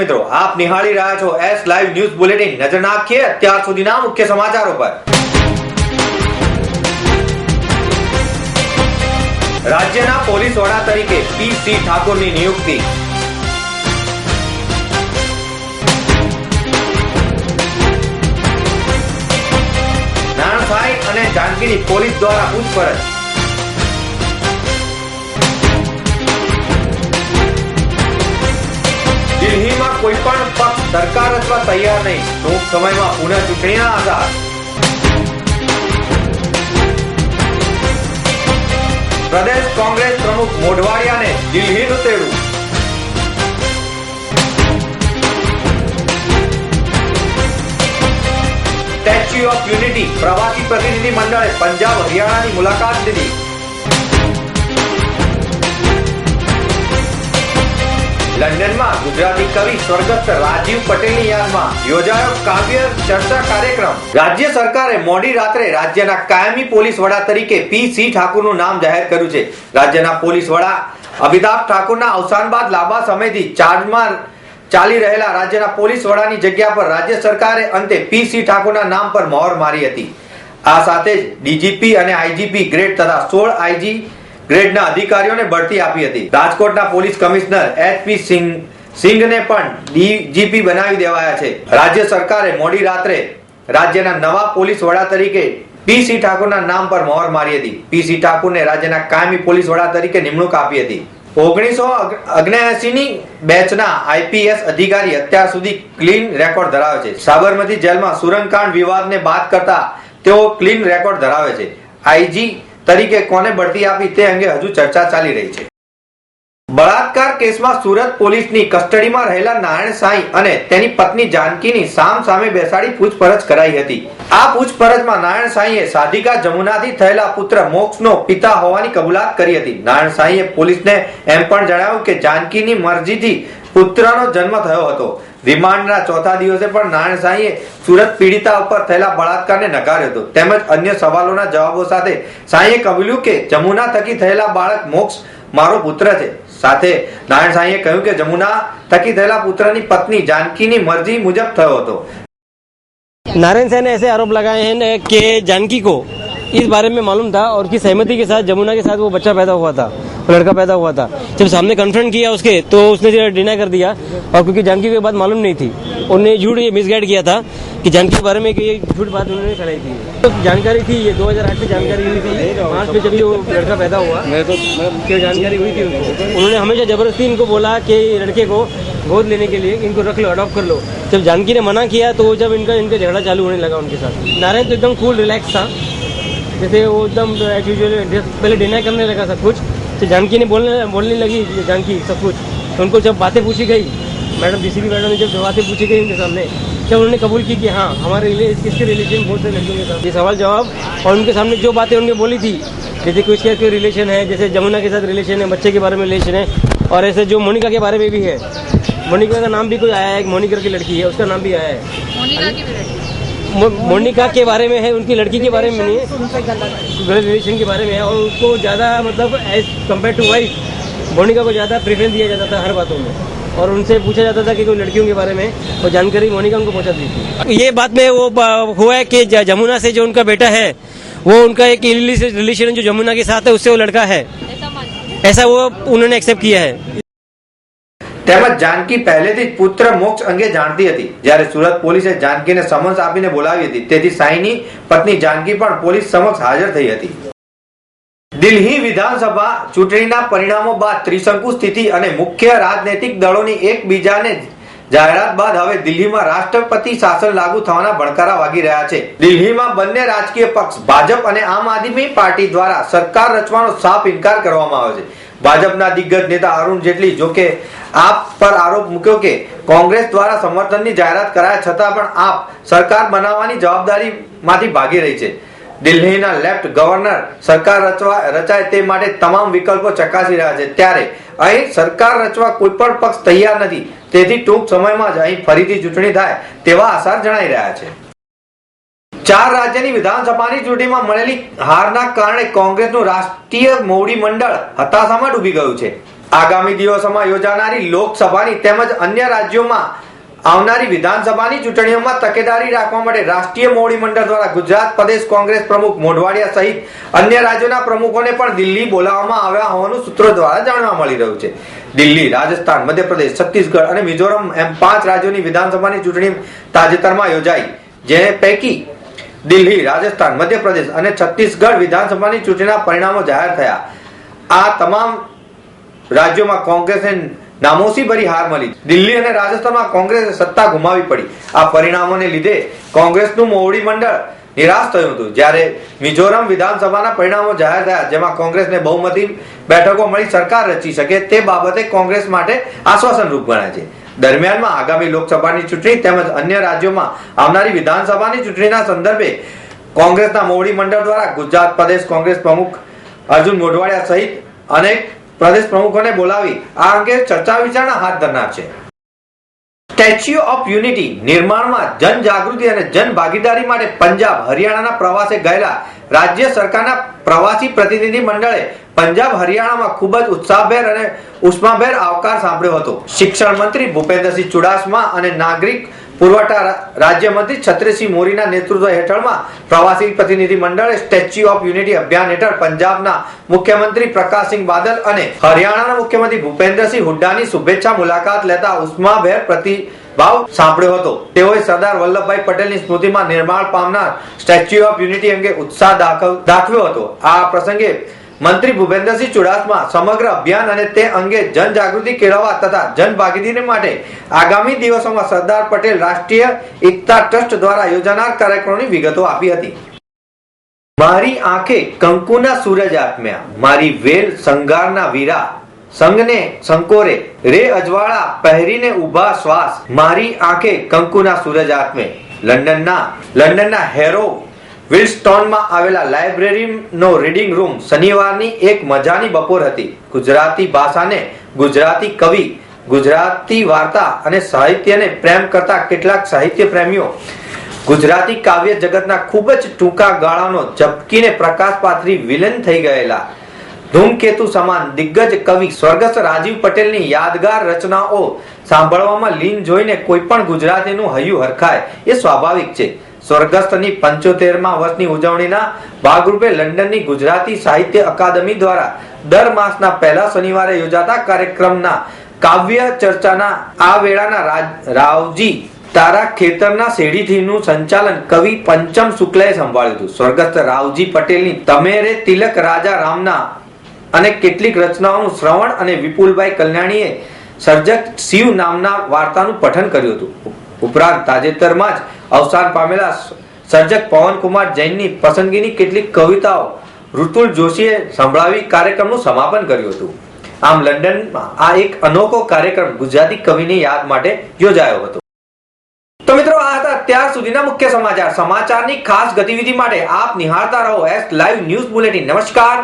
મિત્રો, આપ નિહાળી રહ્યા છો એસ લાઈવ ન્યૂઝ બુલેટિન નજર નાખીએ અત્યાર સુધીના મુખ્ય સમાચારો પર. રાજ્યના પોલીસ વડા તરીકે પી સી ઠાકોરની નિયુક્તિ. નાણસાઈ અને જાનકીની પોલીસ દ્વારા પૂછપરછ. દિલ્હીમાં કોઈ પણ પક્ષ સરકાર અથવા તૈયાર નહીં. ટૂંક સમયમાં પુનઃ ચૂંટણીના આધાર. પ્રદેશ કોંગ્રેસ પ્રમુખ મોઢવાડિયાને દિલ્હીનું તેડું. સ્ટેચ્યુ ઓફ યુનિટી પ્રવાસી પ્રતિનિધિ મંડળે પંજાબ હરિયાણાની મુલાકાત લીધી. લંડનમાં ગુજરાતી કવિ સ્વર્ગસ્થ રાજીવ પટેલની યાદમાં યોજાયો કાવ્ય ચર્ચા કાર્યક્રમ. રાજ્ય સરકારે મોડી રાત્રે રાજ્યના કાયમી પોલીસ વડા તરીકે પી સી ઠાકુરનું નામ જાહેર કર્યું છે. રાજ્યના પોલીસ વડા અમિતાભ ઠાકુરના અવસાન બાદ લાંબા સમયથી ચાર્જમાં ચાલી રહેલા રાજ્યના પોલીસ વડાની જગ્યા પર રાજ્ય સરકારે અંતે પી સી ઠાકુરના નામ પર મહોર મારી હતી. આ સાથે જ ડીજીપી અને આઈજીપી ગ્રેડ તથા સોળ આઈજી ગ્રેડના અધિકારીઓને બઢતી આપી હતી. રાજકોટના police commissioner H P Singh સિંઘને પણ ડીજીપી બનાવી દેવાયા છે. રાજ્ય સરકારે મોડી રાત્રે રાજ્યના નવા પોલીસ વડા તરીકે પી સી ઠાકુરના નામ પર મહોર મારી હતી. પી સી ઠાકુરને રાજ્યના કાયમી પોલીસ વડા તરીકે નિમણૂક આપી હતી. ઓગણીસો અગ્નેસીની બેચના આઈપીએસ અધિકારી અત્યાર સુધી ક્લીન રેકોર્ડ ધરાવે છે. સાબરમતી જેલમાં સુરંગકાંડ વિવાદને બાદ કરતા તેઓ ક્લીન રેકોર્ડ ધરાવે છે. આઈજી તરીકે કોને બઢતી આપી તે અંગે હજુ ચર્ચા ચાલી રહી છે. બળાત્કાર કેસમાં સુરત પોલીસની કસ્ટડીમાં રહેલા નારાયણ સાંઈ અને તેની પત્ની જાનકીની સામ સામે બેસાડી પૂછપરછ કરાઈ હતી. આ પૂછપરછમાં નારાયણ સાંઈએ સાધિકા જમુનાથી થયેલા પુત્ર મોક્ષનો પિતા હોવાની કબૂલાત કરી હતી. નારાયણ સાંઈએ પોલીસને એમ પણ જણાવ્યું કે જાનકીની મરજીથી પુત્રનો જન્મ થયો હતો રિમાન્ડના ચોથા દિવસે પણ નારાયણ સાંઈએ સુરત પીડિતા ઉપર થયેલા બળાત્કારને નકાર્યો હતો તેમજ અન્ય સવાલોના જવાબો સાથે સાંઈએ કબૂલ્યું કે જમુના થકી થયેલા બાળક મોક્ષ મારો પુત્ર છે સાથે નારાયણ સાંઈએ કહ્યું કે જમુના થકી થયેલા પુત્રની પત્ની જાનકીની મરજી મુજબ થયો હતો नारायण सैन ने ऐसे आरोप लगाए हैं न कि जानकी को इस बारे में मालूम था और उसकी सहमति के साथ जमुना के साथ वो बच्चा पैदा हुआ था लड़का पैदा हुआ था। जब सामने कन्फ्रंट किया उसके तो उसने डिनाई कर दिया और क्योंकि जानकी को बात मालूम नहीं थी। उन्होंने झूठ ये मिसगाइड किया था कि जानकी के बारे में कि ये झूठ बात उन्होंने फैलाई थी। तो जानकारी थी ये 2008 में जानकारी हुई थी। मार्च में जब ये वो लड़का पैदा हुआ कि जानकारी हुई थी उनको। उन्होंने हमेशा ज़बरदस्ती इनको बोला कि लड़के को गोद लेने के लिए इनको रख लो अडॉप्ट कर लो। जब जानकी ने मना किया तो जब इनका इनका झगड़ा चालू होने लगा उनके साथ। नारायण तो एकदम कूल रिलैक्स था। जैसे वो एकदम एज यूजुअल पहले डिनाई करने लगा सब कुछ तो जानकी ने बोलने बोलने लगी जानकी सब कुछ। तो उनको जब बातें पूछी गई, मैडम डीसीपी मैडम ने जब बातें पूछी गई उनके सामने जब उन्होंने कबूल की कि हाँ हमारे इसके रिलेशन बहुत से लड़कियों के साथ ये सवाल जवाब, और उनके सामने जो बातें उन्होंने बोली थी, जैसे कोई इसके कोई रिलेशन है, जैसे जमुना के साथ रिलेशन है, बच्चे के बारे में रिलेशन है, और ऐसे जो मोनिका के बारे में भी है, मोनिका का नाम भी कोई आया है, एक मोनिका की लड़की है, उसका नाम भी आया है। मोनिका की लड़की। मोनिका के बारे में है उनकी लड़की के बारे में नहीं है। रिलेशन के बारे में है और उसको ज़्यादा मतलब as compared to wife Monika को ज़्यादा प्रेफरेंस दिया जाता था हर बातों में। और उनसे पूछा जाता था कि कोई लड़कियों के बारे में वो जानकारी मोनिका उनको पहुंचाती थी। ये बात में वो हुआ है कि जमुना से जो उनका बेटा है वो उनका एक रिलेशन जो जमुना के साथ है उससे वो लड़का है। ऐसा वो उन्होंने एक्सेप्ट किया है। તેમજ જાનકી પહેલેથી જ પુત્ર મોક્ષ અંગે જાણતી હતી. જ્યારે સુરત પોલીસે જાનકીને સમન્સ આપીને બોલાવી હતી, તેથી સાઈની પત્ની જાનકી પણ પોલીસ સમક્ષ હાજર થઈ હતી. દિલ્હી વિધાનસભા ચૂંટણીના પરિણામો બાદ ત્રિશંકુ સ્થિતિ અને મુખ્ય રાજનૈતિક દળોની એકબીજાને જાહેરાત બાદ હવે દિલ્હીમાં રાષ્ટ્રપતિ શાસન લાગુ થવાના ભણકારા વાગી રહ્યા છે. દિલ્હીમાં બંને રાજકીય પક્ષ, ભાજપ અને આમ આદમી પાર્ટી દ્વારા સરકાર રચવાનો સાફ ઇનકાર કરવામાં આવ્યો છે. ભાજપના દિગ્ગજ નેતા અરુણ જેટલી જોકે આપ પર આરોપ મૂક્યો કે કોંગ્રેસ દ્વારા સમર્થનની જાહેરાત કરાયા છતાં પણ આપ સરકાર બનાવવાની જવાબદારીમાંથી ભાગી રહી છે. દિલ્હીના લેફ્ટ ગવર્નર સરકાર રચવા, રચાય તે માટે તમામ વિકલ્પો ચકાસી રહ્યા છે. ત્યારે અહીં સરકાર રચવા કોઈ પણ પક્ષ તૈયાર નથી. તેથી ટૂંક સમયમાં જ અહીં ફરીથી ચૂંટણી થાય તેવા આસાર જણાઈ રહ્યા છે. ચાર રાજ્યની વિધાનસભાની ચૂંટણીમાં મળેલી હારના કારણે કોંગ્રેસનું રાષ્ટ્રીય મોવડી મંડળ હતાશામાં ડૂબી ગયું છે. આગામી દિવસોમાં યોજાનારી લોકસભાની તેમજ અન્ય રાજ્યોમાં આવનારી વિધાનસભાની ચૂંટણીઓમાં તકેદારી રાખવા માટે રાષ્ટ્રીય મોવડી મંડળ દ્વારા ગુજરાત પ્રદેશ કોંગ્રેસ પ્રમુખ મોઢવાડિયા સહિત અન્ય રાજ્યોના પ્રમુખોને પણ દિલ્હી બોલાવવામાં આવ્યા હોવાનું સૂત્રો દ્વારા જાણવા મળી રહ્યું છે. દિલ્હી, રાજસ્થાન, મધ્યપ્રદેશ, છત્તીસગઢ અને મિઝોરમ એમ પાંચ રાજ્યોની વિધાનસભાની ચૂંટણી તાજેતરમાં યોજાઈ જે પૈકી દિલ્હી, રાજસ્થાન, મધ્યપ્રદેશ અને છત્તીસગઢ વિધાનસભાની ચૂંટણીના પરિણામો જાહેર થયા. આ તમામ રાજ્યોમાં કોંગ્રેસને નામોસી ભરી હાર મળી. દિલ્હી અને રાજસ્થાનમાં કોંગ્રેસે સત્તા ગુમાવી પડી. આ પરિણામોને લીધે કોંગ્રેસનું મોવડી મંડળ નિરાશ થયું હતું. જ્યારે મિઝોરમ વિધાનસભાના પરિણામો જાહેર થયા, જેમાં કોંગ્રેસને બહુમતી બેઠકો મળી સરકાર રચી શકે તે બાબતે કોંગ્રેસ માટે આશ્વાસનરૂપ ગણાય છે. દરમિયાનમાં આગામી લોકસભાની ચૂંટણી તેમજ અન્ય રાજ્યોમાં આવનારી વિધાનસભાની ચૂંટણીના સંદર્ભે કોંગ્રેસના મોવડી મંડળ દ્વારા ગુજરાત પ્રદેશ કોંગ્રેસ પ્રમુખ અર્જુન મોઢવાડિયા સહિત અનેક પ્રદેશ પ્રમુખોને બોલાવી આ અંગે ચર્ચા વિચારણા હાથ ધરનાર છે. સ્ટેચ્યુ ઓફ યુનિટી નિર્માણમાં જન જાગૃતિ અને જન ભાગીદારી માટે પંજાબ, હરિયાણાના પ્રવાસે ગયેલા રાજ્ય સરકારના પ્રવાસી પ્રતિનિધિ મંડળે પંજાબ, હરિયાણામાં ખૂબ જ ઉત્સાહભેર અને ઉષ્માભેર આવકાર સાંભળ્યો હતો. શિક્ષણ મંત્રી ભૂપેન્દ્રસિંહ ચુડાસમા અને નાગરિક પુરવઠા રાજ્યમંત્રી છત્રીસિંહ મોરીના નેતૃત્વ હેઠળમાં પ્રવાસી પ્રતિનિધિ મંડળે સ્ટેચ્યુ ઓફ યુનિટી અભિયાન હેઠળ પંજાબના મુખ્યમંત્રી પ્રકાશસિંહ બાદલ અને હરિયાણાના મુખ્યમંત્રી ભૂપેન્દ્રસિંહ હુડ્ડાની શુભેચ્છા મુલાકાત લેતા ઉષ્માભેર પ્રતિભાવ સાંભળ્યો હતો. તેઓએ સરદાર વલ્લભભાઈ પટેલની સ્મૃતિમાં નિર્માણ પામનાર સ્ટેચ્યુ ઓફ યુનિટી અંગે ઉત્સાહ દાખવ્યો હતો. આ પ્રસંગે મંત્રી ભૂપેન્દ્રસિંહ ચુડાસમા સમગ્ર અભિયાન અને તે અંગે જનજાગૃતિ કેળવવા તથા જનભાગીદારી માટે આગામી દિવસોમાં સરદાર પટેલ રાષ્ટ્રીય એકતા ટ્રસ્ટ દ્વારા યોજાનાર કાર્યક્રમોની વિગતો આપી હતી. મારી આંખે કંકુના સૂરજ આત્મ્યા, મારી વેલ સંગારના વીરા સંગને સંકોરે, રે અજવાળા, પહેરીને ઊભા શ્વાસ, મારી આંખે કંકુના સૂરજ આત્મે. લંડનના લંડનના હેરો, વિલ્સ્ટોનમાં આવેલા લાઇબ્રેરીનો રીડિંગ રૂમ શનિવારની એક મજાની બપોર હતી. ગુજરાતી ભાષાને ગુજરાતી કવિ, ગુજરાતી વાર્તા અને સાહિત્યને પ્રેમ કરતા કેટલાક સાહિત્ય પ્રેમીઓ. ગુજરાતી કાવ્ય જગતના ખૂબ જ ટૂંકા ગાળાનો ઝબકીને પ્રકાશ પાથરી વિલન થઈ ગયેલા. ધૂમકેતુ સમાન દિગ્ગજ કવિ સ્વર્ગસ્થ રાજીવ પટેલની યાદગાર રચનાઓ સાંભળવામાં લીન જોઈને કોઈ પણ ગુજરાતીનું હૈયું હરખાય એ સ્વાભાવિક છે. સ્વર્ગસ્થની પંચોતેરમાં વર્ષની ઉજવણીના ભાગરૂપે લંડનની ગુજરાતી સાહિત્ય અકાદમી દ્વારા દર માસના પહેલા શનિવારે યોજાતા કાર્યક્રમના કાવ્ય ચર્ચાના આ વેળાના રાવજી તારા ખેતરના શેડીથીનું સંચાલન કવિ પંચમ શુક્લએ સંભાળ્યું હતું. સ્વર્ગસ્થ રાવજી પટેલની તમેરે તિલક રાજા રામના અને કેટલીક રચનાઓનું શ્રવણ અને વિપુલભાઈ કલ્યાણીએ સર્જક શિવ નામના વાર્તાનું પઠન કર્યું હતું. ઉપરાંત તાજેતરમાં જ અવસાન પામેલા સર્જક પવનકુમાર જૈનની પસંદગીની કેટલીક કવિતાઓ ઋતુલ જોશીએ સંભળાવી કાર્યક્રમનું સમાપન કર્યું હતું. આમ લંડનમાં આ એક અનોખો કાર્યક્રમ ગુજરાતી કવિની યાદ માટે યોજાયો હતો. તો મિત્રો, આ હતા અત્યાર સુધીના મુખ્ય સમાચાર. સમાચારની ખાસ ગતિવિધિ માટે આપ નિહાળતા રહો એસ લાઈવ ન્યૂઝ બુલેટિન. નમસ્કાર.